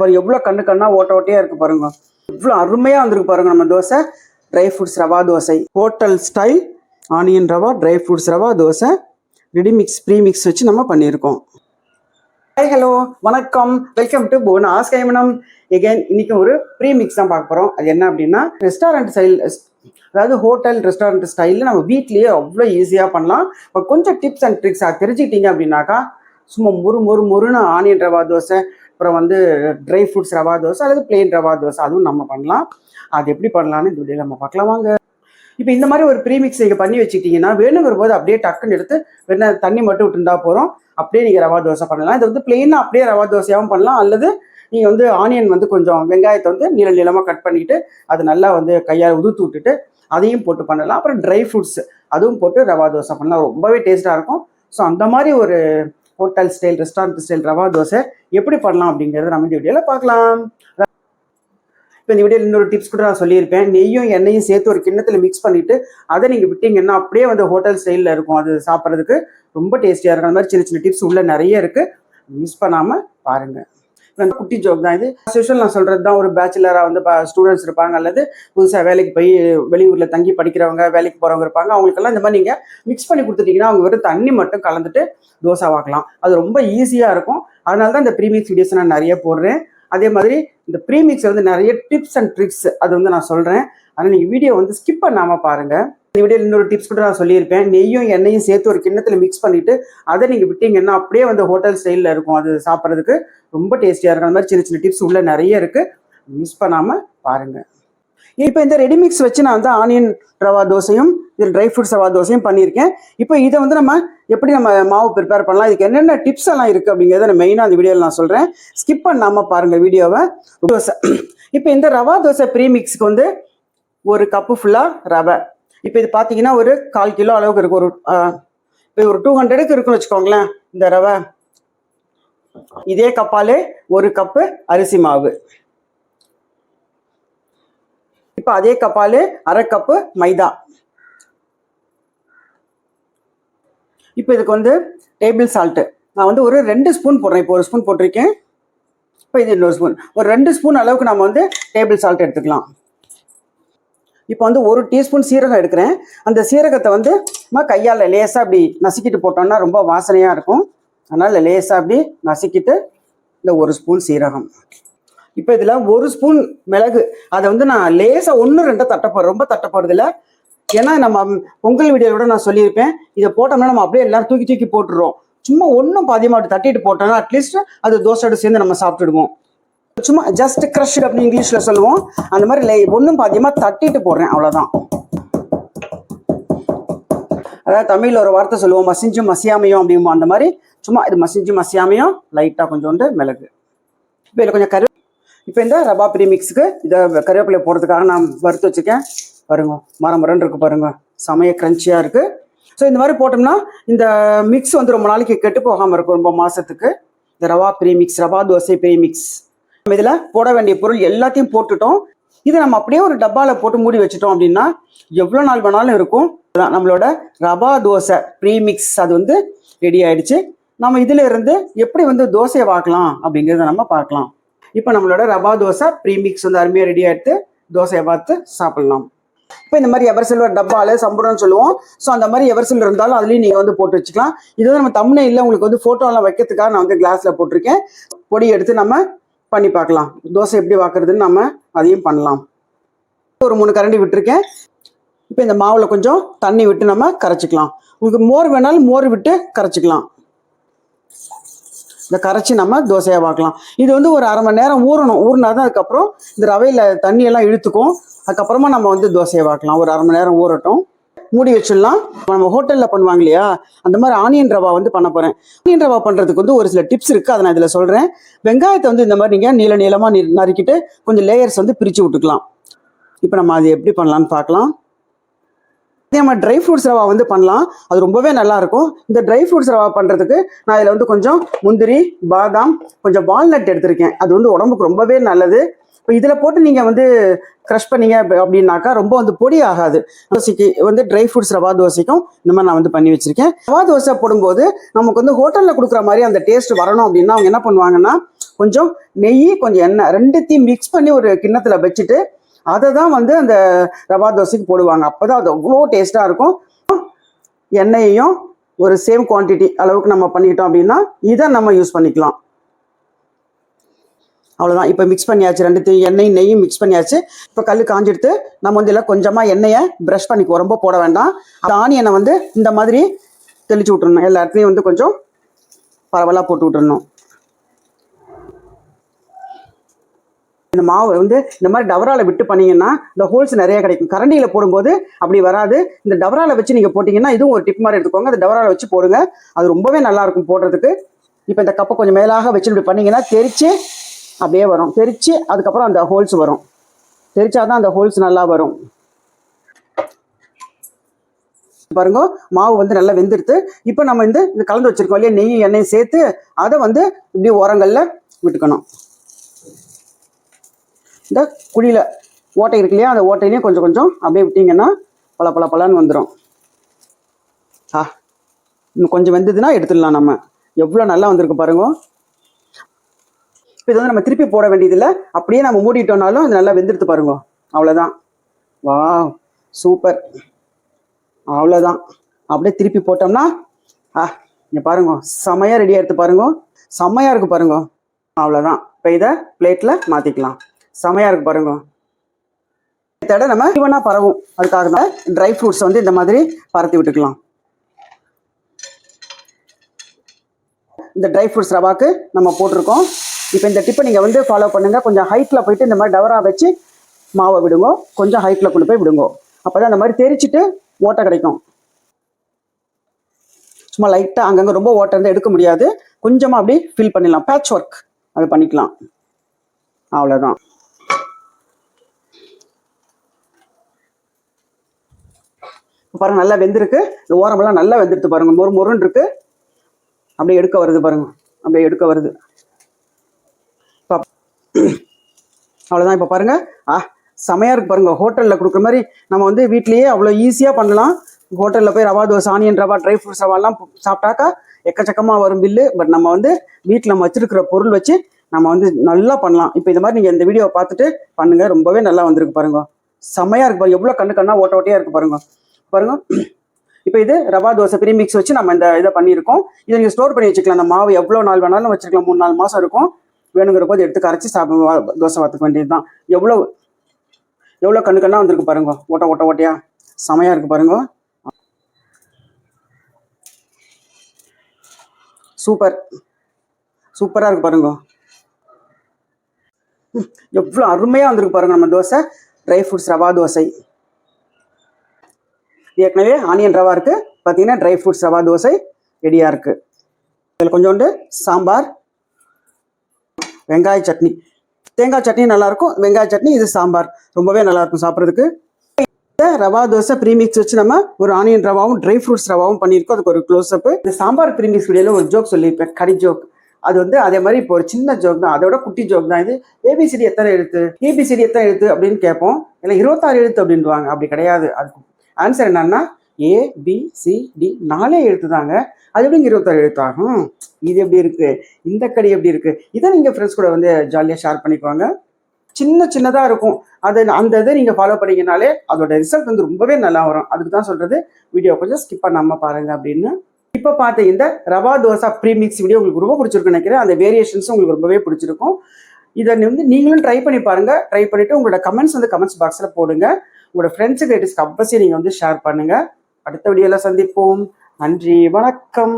பாரு எவ்வளோ கண்ணு கண்ணா ஓட்ட ஓட்டையா இருக்கு பாருங்க. இவ்வளோ அருமையாக வந்திருக்கு பாருங்க நம்ம dosa. Dry fruits rava dosa. Hotel style onion rava dry fruits rava dosa. Ready mix pre mix வச்சு நம்ம பண்ணியிருக்கோம். ஹாய் ஹலோ வணக்கம். வெல்கம் டு புவன் ஆஸ்கைமனம் எகைன் இன்னைக்கு ஒரு ப்ரீ மிக்ஸ் தான் பார்க்க போகிறோம் அது என்ன அப்படின்னா ரெஸ்டாரண்ட் ஸ்டைல் அதாவது ஹோட்டல் ரெஸ்டாரண்ட் ஸ்டைலில் நம்ம வீட்லேயே அவ்வளோ ஈஸியாக பண்ணலாம். பட் கொஞ்சம் டிப்ஸ் அண்ட் ட்ரிக்ஸ் தெரிஞ்சுக்கிட்டீங்க அப்படின்னாக்கா சும்மா முறு முறு முறுன்னு ஆனியன் ரவா தோசை அப்புறம் வந்து ட்ரை ஃப்ரூட்ஸ் ரவா தோசை அல்லது பிளெயின் ரவா தோசை அதுவும் நம்ம பண்ணலாம். அது எப்படி பண்ணலாம்னு இந்த வீடியோ நம்ம பார்க்கலாம் வாங்க. இப்போ இந்த மாதிரி ஒரு ப்ரீமிக்ஸ் நீங்கள் பண்ணி வச்சுக்கிட்டீங்கன்னா வேணுங்கிற போது அப்படியே டக்குன்னு எடுத்து வேணா தண்ணி மட்டும் விட்டுருந்தா போகிறோம் அப்படியே நீங்கள் ரவா தோசை பண்ணலாம். இது வந்து பிளெயினாக அப்படியே ரவா தோசையாகவும் பண்ணலாம். அல்லது நீங்கள் வந்து ஆனியன் வந்து கொஞ்சம் வெங்காயத்தை வந்து நீள நீளமாக கட் பண்ணிவிட்டு அது நல்லா வந்து கையால் உதுத்து விட்டுட்டு அதையும் போட்டு பண்ணலாம். அப்புறம் ட்ரை ஃப்ரூட்ஸ் அதுவும் போட்டு ரவா தோசை பண்ணலாம். ரொம்பவே டேஸ்ட்டாக இருக்கும். ஸோ அந்த மாதிரி ஒரு hotel style restaurant style rava dosa எப்படி பண்ணலாம் அப்படிங்கிறத நம்ம இந்த வீடியோவில் பார்க்கலாம். இப்போ இந்த வீடியோ இன்னொரு டிப்ஸ் கூட நான் சொல்லியிருப்பேன். நெய்யும் எண்ணெயும் சேர்த்து ஒரு கிண்ணத்தில் மிக்ஸ் பண்ணிவிட்டு அதை நீங்கள் விட்டீங்கன்னா அப்படியே வந்து ஹோட்டல் ஸ்டைலில் இருக்கும். அது சாப்பிட்றதுக்கு ரொம்ப டேஸ்டியாக இருக்கும். அந்த மாதிரி சின்ன சின்ன டிப்ஸ் உள்ளே நிறைய இருக்குது மிஸ் பண்ணாமல் பாருங்கள் குட்டி ஜோக் தான் இது. யூஷுவல் நான் சொல்கிறது தான் ஒரு பேச்சுலராக வந்து ஸ்டூடெண்ட்ஸ் இருப்பாங்க அல்லது புதுசாக வேலைக்கு போய் வெளியூரில் தங்கி படிக்கிறவங்க வேலைக்கு போகிறவங்க இருப்பாங்க. அவங்களுக்கெல்லாம் இந்த மாதிரி நீங்கள் மிக்ஸ் பண்ணி கொடுத்துட்டீங்கன்னா அவங்க வெறும் தண்ணி மட்டும் கலந்துட்டு தோசை வாக்கலாம் அது ரொம்ப ஈஸியாக இருக்கும். அதனால தான் இந்த ப்ரீமிக்ஸ் வீடியோஸ் நான் நிறைய போடுறேன். அதே மாதிரி இந்த ப்ரீமிக்ஸ் வந்து நிறைய டிப்ஸ் அண்ட் ட்ரிக்ஸ் அது வந்து நான் சொல்கிறேன் அதனால் நீங்கள் வீடியோ வந்து ஸ்கிப் பண்ணாமல் பாருங்கள் இந்த வீடியோ இன்னொரு டிப்ஸ் கூட நான் சொல்லியிருப்பேன். நெய்யும் எண்ணெயும் சேர்த்து ஒரு கிண்ணத்தில் மிக்ஸ் பண்ணிவிட்டு அதை நீங்கள் விட்டீங்கன்னா அப்படியே வந்து ஹோட்டல் ஸ்டைலில் இருக்கும். அது சாப்பிட்றதுக்கு ரொம்ப டேஸ்டியாக இருக்கும். அந்த மாதிரி சின்ன சின்ன டிப்ஸ் உள்ள நிறைய இருக்குது மிஸ் பண்ணாமல் பாருங்கள் இப்போ இந்த ரெடி மிக்ஸ் வச்சு நான் வந்து ஆனியன் ரவா தோசையும் இதில் ட்ரை ஃப்ரூட்ஸ் ரவா தோசையும் பண்ணியிருக்கேன். இப்போ இதை வந்து நம்ம எப்படி நம்ம மாவு ப்ரிப்பேர் பண்ணலாம்? இதுக்கு என்னென்ன டிப்ஸ் எல்லாம் இருக்குது அப்படிங்கிறத நான் மெயினாக அந்த வீடியோவில் நான் சொல்கிறேன் ஸ்கிப் பண்ணாமல் பாருங்கள் வீடியோவை. தோசை. இப்போ இந்த ரவா தோசை ப்ரீ மிக்ஸ்க்கு வந்து ஒரு கப்பு ஃபுல்லாக ரவை. இப்போ இது பார்த்தீங்கன்னா ஒரு கால் கிலோ அளவுக்கு இருக்கும் ஒரு இப்போ ஒரு டூ ஹண்ட்ரடுக்கு இருக்குன்னு வச்சுக்கோங்களேன் இந்த ரவை இதே கப்பாலே ஒரு கப்பு அரிசி மாவு. இப்போ அதே கப்பாலே அரை கப்பு மைதா. இப்போ இதுக்கு வந்து டேபிள் சால்ட்டு நான் வந்து ஒரு ரெண்டு ஸ்பூன் போடுறேன். இப்போ ஒரு ஸ்பூன் போட்டிருக்கேன். இப்போ இது இன்னொரு ஸ்பூன் ஒரு ரெண்டு ஸ்பூன் அளவுக்கு நம்ம வந்து டேபிள் சால்ட் எடுத்துக்கலாம். இப்போ வந்து ஒரு டீஸ்பூன் சீரகம் எடுக்கிறேன். அந்த சீரகத்தை வந்து நம்ம கையால் லேசாக அப்படி நசுக்கிட்டு போட்டோம்னா ரொம்ப வாசனையாக இருக்கும். அதனால் லேசாக அப்படி நசுக்கிட்டு இந்த ஒரு ஸ்பூன் சீரகம். இப்போ இதில் ஒரு ஸ்பூன் மிளகு. அதை வந்து நான் லேசாக ஒன்று ரெண்டாக தட்ட ரொம்ப தட்டப்படுறதில்ல ஏன்னா நம்ம பொங்கல் வீடியோவில் கூட நான் சொல்லியிருப்பேன். இதை போட்டோம்னா நம்ம அப்படியே எல்லாரும் தூக்கி தூக்கி போட்டுடுறோம் சும்மா ஒன்றும் பாதியமாக தட்டிட்டு போட்டோம்னா அட்லீஸ்ட் அது தோசையோட சேர்ந்து நம்ம சாப்பிட்டுடுவோம். சும்மா ஜஸ்ட் க்ரஷ்டு அப்படின்னு இங்கிலீஷில் சொல்லுவோம். அந்த மாதிரி லே ஒன்றும் பாதியமாக தட்டிட்டு போடுறேன் அவ்வளோதான் அதாவது தமிழில் ஒரு வார்த்தை சொல்லுவோம் மசிஞ்சும் மசியாமையும் அப்படிம்போ அந்த மாதிரி சும்மா இது மசிஞ்சும் மசியாமையும் லைட்டாக கொஞ்சோண்டு மிளகு. இப்போ இதில் கொஞ்சம் கரு இப்போ இந்த ரபா ப்ரீமிக்ஸுக்கு இதை கருவேப்பிலை போடுறதுக்காக நான் வறுத்து வச்சுருக்கேன். பாருங்க மரம் மரன்னு இருக்கு பாருங்க சமய கிரன்ச்சியாக இருக்குது ஸோ இந்த மாதிரி போட்டோம்னா இந்த மிக்ஸ் வந்து ரொம்ப நாளைக்கு கெட்டு போகாமல் இருக்கும் ரொம்ப மாதத்துக்கு இந்த ரவா ப்ரீமிக்ஸ் ரவா தோசை ப்ரீமிக்ஸ் நம்ம இதில் போட வேண்டிய பொருள் எல்லாத்தையும் போட்டுட்டோம். இதை நம்ம அப்படியே ஒரு டப்பாவில் போட்டு மூடி வச்சுட்டோம் அப்படின்னா எவ்வளோ நாள் வேணாலும் இருக்கும். நம்மளோட ரவா தோசை ப்ரீமிக்ஸ் அது வந்து ரெடி ஆயிடுச்சு. நம்ம இதில் இருந்து எப்படி வந்து தோசையை வாக்கலாம் அப்படிங்கிறத நம்ம பார்க்கலாம். இப்போ நம்மளோட ரவா தோசை ப்ரீமிக்ஸ் வந்து அருமையாக ரெடி ஆகிட்டு தோசையை பார்த்து சாப்பிட்லாம். இப்போ இந்த மாதிரி எவர் சில்வர் டப்பால சம்புரம்னு சொல்லுவோம். ஸோ அந்த மாதிரி எவர் சில்வர் இருந்தாலும் அதுலேயும் நீங்கள் வந்து போட்டு வச்சுக்கலாம். இது நம்ம தமிழ் இல்லை உங்களுக்கு வந்து ஃபோட்டோலாம் வைக்கிறதுக்காக நான் வந்து கிளாஸில் போட்டிருக்கேன். பொடி எடுத்து நம்ம பண்ணி பார்க்கலாம். தோசை எப்படி வாக்குறதுன்னு நம்ம அதையும் பண்ணலாம். ஒரு மூணு கரண்டி விட்டுருக்கேன். இப்போ இந்த மாவில் கொஞ்சம் தண்ணி விட்டு நம்ம கரைச்சிக்கலாம். உங்களுக்கு மோர் வேணாலும் மோர் விட்டு கரைச்சிக்கலாம். இந்த கரைச்சி நம்ம தோசையாக பார்க்கலாம் இது வந்து ஒரு அரை மணி நேரம் ஊறணும். ஊறினா தான் அதுக்கப்புறம் இந்த ரவையில் தண்ணியெல்லாம் இழுத்துக்கும். அதுக்கப்புறமா நம்ம வந்து தோசையை பார்க்கலாம் ஒரு அரை மணி நேரம் ஊறட்டும். மூடி வச்சிடலாம். நம்ம ஹோட்டலில் பண்ணுவாங்க இல்லையா? அந்த மாதிரி ஆனியன் ரவா வந்து பண்ண போகிறேன் ஆனியன் ரவா பண்ணுறதுக்கு வந்து ஒரு சில டிப்ஸ் இருக்குது அதை நான் இதில் சொல்கிறேன் வெங்காயத்தை வந்து இந்த மாதிரி நீங்கள் நீள நீளமாக நறுக்கிட்டு கொஞ்சம் லேயர்ஸ் வந்து பிரித்து விட்டுக்கலாம். இப்போ நம்ம அது எப்படி பண்ணலான்னு பார்க்கலாம். அதே மாதிரி ட்ரை ஃப்ரூட்ஸ் ரவா வந்து பண்ணலாம். அது ரொம்பவே நல்லாயிருக்கும் இந்த ட்ரை ஃப்ரூட்ஸ் ரவா பண்ணுறதுக்கு நான் இதில் வந்து கொஞ்சம் முந்திரி பாதாம் கொஞ்சம் வால்நட் எடுத்திருக்கேன். அது வந்து உடம்புக்கு ரொம்பவே நல்லது. இப்போ இதில் போட்டு நீங்கள் வந்து க்ரஷ் பண்ணீங்க அப்படின்னாக்கா ரொம்ப வந்து பொடி ஆகாது. தோசைக்கு வந்து ட்ரை ஃப்ரூட்ஸ் ரவா தோசைக்கும் இந்த மாதிரி நான் வந்து பண்ணி வச்சுருக்கேன். ரவா தோசை போடும்போது நமக்கு வந்து ஹோட்டலில் கொடுக்குற மாதிரி அந்த டேஸ்ட் வரணும் அப்படின்னா அவங்க என்ன பண்ணுவாங்கன்னா கொஞ்சம் நெய் கொஞ்சம் எண்ணெய் ரெண்டுத்தையும் மிக்ஸ் பண்ணி ஒரு கிண்ணத்தில் வச்சுட்டு அதை தான் வந்து அந்த ரவா தோசைக்கு போடுவாங்க. அப்போ தான் அது அவ்வளோ டேஸ்ட்டாக இருக்கும். எண்ணெயையும் ஒரு சேம் குவான்டிட்டி அளவுக்கு நம்ம பண்ணிக்கிட்டோம் அப்படின்னா இதை நம்ம யூஸ் பண்ணிக்கலாம். அவ்வளோதான் இப்போ மிக்ஸ் பண்ணியாச்சு ரெண்டுத்தையும் எண்ணெய் நெய்யும் மிக்ஸ் பண்ணியாச்சு. இப்போ கல் காஞ்செடுத்து நம்ம வந்து எல்லாம் கொஞ்சமாக எண்ணெயை ப்ரஷ் பண்ணிக்குவோம். ரொம்ப போட வேண்டாம். அந்த ஆனியனை வந்து இந்த மாதிரி தெளிச்சு விட்டுருணும் எல்லா இடத்துலையும் வந்து கொஞ்சம் பரவலாக போட்டு விட்டுறணும். இந்த மாவு வந்து இந்த மாதிரி டவரால விட்டு பண்ணீங்கன்னா இந்த ஹோல்ஸ் நிறைய கிடைக்கும். கரண்டியில் போடும்போது அப்படி வராது. இந்த டவரால வச்சு நீங்கள் போட்டிங்கன்னா இதுவும் ஒரு டிப் மாதிரி எடுத்துக்கோங்க. அந்த டவரால வச்சு போடுங்க. அது ரொம்பவே நல்லா இருக்கும் போடுறதுக்கு. இப்போ இந்த கப்பை கொஞ்சம் மேலாக வச்சு இப்படி பண்ணீங்கன்னா தெரிச்சு அப்படியே வரும். தெரித்து அதுக்கப்புறம் அந்த ஹோல்ஸ் வரும். தெரிச்சாதான் அந்த ஹோல்ஸ் நல்லா வரும். பாருங்க மாவு வந்து நல்லா வெந்துடுத்து இப்போ நம்ம இந்த இந்த கலந்து வச்சிருக்கோம் இல்லையா? நெய் எண்ணெயும் சேர்த்து அதை வந்து இப்படி ஓரங்களில் விட்டுக்கணும். இந்த குழியில் ஓட்டை இருக்கு இல்லையா? அந்த ஓட்டையிலையும் கொஞ்சம் கொஞ்சம் அப்படியே விட்டீங்கன்னா பல பல பலன்னு வந்துடும் ஆ இன்னும் கொஞ்சம் வெந்ததுன்னா எடுத்துடலாம் நம்ம. எவ்வளோ நல்லா வந்திருக்கு பாருங்க. இப்போ இது வந்து நம்ம திருப்பி போட வேண்டியதில்லை. அப்படியே நம்ம மூடிட்டோம்னாலும் இது நல்லா வெந்துடுத்து பாருங்க. அவ்வளோதான் வா சூப்பர். அவ்வளோதான் அப்படியே திருப்பி போட்டோம்னா ஆ இங்கே பாருங்க. செமையாக ரெடியாக எடுத்து பாருங்க. செம்மையாக இருக்கு பாருங்க. அவ்வளோதான் இப்போ இதை பிளேட்டில் மாற்றிக்கலாம் செமையாக இருக்கு பாருங்க. தடவை நம்ம ஈவனாக பரவும். அதுக்காக தான் ட்ரை ஃப்ரூட்ஸ் வந்து இந்த மாதிரி பரத்தி விட்டுக்கலாம். இந்த ட்ரை ஃப்ரூட்ஸ் ரவாக்கு நம்ம போட்டிருக்கோம். இப்போ இந்த டிப்பை நீங்கள் வந்து ஃபாலோ பண்ணுங்கள் கொஞ்சம் ஹைட்டில் போயிட்டு இந்த மாதிரி டவராக வச்சு மாவை விடுங்க. கொஞ்சம் ஹைட்டில் கொண்டு போய் விடுங்க. அப்போ தான் அந்த மாதிரி தெரிச்சிட்டு ஓட்டை கிடைக்கும். சும்மா லைட்டாக அங்கங்கே ரொம்ப ஓட்டை இருந்தால் எடுக்க முடியாது. கொஞ்சமாக அப்படி ஃபில் பண்ணிடலாம். பேட்ச் ஒர்க் அதை பண்ணிக்கலாம். அவ்வளோதான் இப்ப பாருங்க நல்லா வெந்திருக்கு. இந்த ஓரமெல்லாம் நல்லா வெந்துடுத்து பாருங்க. மொறு மொறுன்னு இருக்கு. அப்படியே எடுக்க வருது பாருங்க. அப்படியே எடுக்க வருது. அவ்வளோதான் இப்போ பாருங்கள் ஆ செமையாக இருக்கு பாருங்க. ஹோட்டலில் கொடுக்குற மாதிரி நம்ம வந்து வீட்லேயே அவ்வளோ ஈஸியாக பண்ணலாம். ஹோட்டலில் போய் rava dosa onion rava dry fruits ரவாலாம் சாப்பிட்டாக்கா எக்கச்சக்கமாக வரும் பில்லு பட் நம்ம வந்து வீட்டில் நம்ம வச்சிருக்கிற பொருள் வச்சு நம்ம வந்து நல்லா பண்ணலாம். இப்போ இந்த மாதிரி நீங்கள் இந்த வீடியோவை பார்த்துட்டு பண்ணுங்கள் ரொம்பவே நல்லா வந்திருக்கு பாருங்க. செமையாக இருக்கு பாருங்க. எவ்வளோ கண்ணு கண்ணாக ஓட்ட ஓட்டையாக இருக்கு பாருங்க. பாருங்க. இப்போ இது ரவா தோசை ப்ரீமிக்ஸ் வச்சு நம்ம இந்த இதை பண்ணியிருக்கோம். இதை நீங்கள் ஸ்டோர் பண்ணி வச்சுக்கலாம். அந்த மாவு எவ்வளோ நாள் வேணாலும் வச்சுருக்கலாம். மூணு நாலு மாதம் இருக்கும். வேணுங்கிற போது எடுத்து கரைச்சி சாப்பிட தோசை பார்த்துக்க வேண்டியது தான் எவ்வளோ எவ்வளோ கண்ணு கண்ணாக வந்திருக்கு பாருங்க. ஓட்ட ஓட்ட ஓட்டையா? செமையாக இருக்கு பாருங்க. சூப்பர். சூப்பராக இருக்கு பாருங்க. எவ்வளோ அருமையாக வந்திருக்கு பாருங்க நம்ம dosa. Dry fruits rava dosa. ஏற்கனவே ஆனியன் ரவா இருக்குது பார்த்தீங்கன்னா ட்ரை ஃப்ரூட்ஸ் ரவா தோசை ரெடியாக இருக்குது இதில் கொஞ்சோண்டு சாம்பார் வெங்காய சட்னி. தேங்காய் சட்னி நல்லாயிருக்கும் வெங்காய சட்னி இது சாம்பார். ரொம்பவே நல்லாயிருக்கும் சாப்பிட்றதுக்கு. ரவா தோசை ப்ரீமிக்ஸ் வச்சு நம்ம ஒரு ஆனியன் ரவாவும் ட்ரை ஃப்ரூட்ஸ் ரவாவும் பண்ணியிருக்கோம். அதுக்கு ஒரு க்ளோஸ் அப் இந்த சாம்பார் ப்ரீமிக்ஸ் வீடியோவில் ஒரு ஜோக் சொல்லியிருப்பேன். கடி ஜோக் அது வந்து அதே மாதிரி இப்போ ஒரு சின்ன ஜோக் தான். அதோட குட்டி ஜோக் தான். இது ஏபிசிடி எத்தனை எழுத்து? ஏபிசிடி எத்தனை எழுத்து அப்படின்னு கேட்போம். இல்லை இருபத்தாறு எழுத்து அப்படின்வாங்க அப்படி கிடையாது. அது ஆன்சர் என்னன்னா ஏ பி சி டி நாலே எழுத்து தாங்க அது எப்படிங்க இருபத்தாறு எழுத்தாகும்? இது எப்படி இருக்கு? இந்த கடி எப்படி இருக்கு? இதை நீங்க ஃப்ரெண்ட்ஸ் கூட வந்து ஜாலியாக ஷேர் பண்ணிக்குவாங்க சின்ன சின்னதாக இருக்கும். அதை அந்த இதை நீங்கள் ஃபாலோ பண்ணிங்கனாலே அதோட ரிசல்ட் வந்து ரொம்பவே நல்லா வரும். அதுக்கு தான் சொல்கிறது வீடியோ கொஞ்சம் ஸ்கிப் பண்ணாமல் பாருங்கள் அப்படின்னு. இப்போ பார்த்த இந்த ரவா தோசா ப்ரீமிக்ஸ் வீடியோ உங்களுக்கு ரொம்ப பிடிச்சிருக்குன்னு நினைக்கிறேன். அந்த வேரியேஷன்ஸும் உங்களுக்கு ரொம்பவே பிடிச்சிருக்கும். இதை வந்து நீங்களும் ட்ரை பண்ணி பாருங்கள் ட்ரை பண்ணிவிட்டு உங்களோட கமெண்ட்ஸ் வந்து கமெண்ட்ஸ் பாக்ஸில் போடுங்க. உங்களோட ஃப்ரெண்ட்ஸுக்கு ரிலேட்டிவ்ஸ்க்கு அவசியம் நீங்கள் வந்து ஷேர் பண்ணுங்கள் அடுத்த வீடியோல சந்திப்போம். நன்றி வணக்கம்.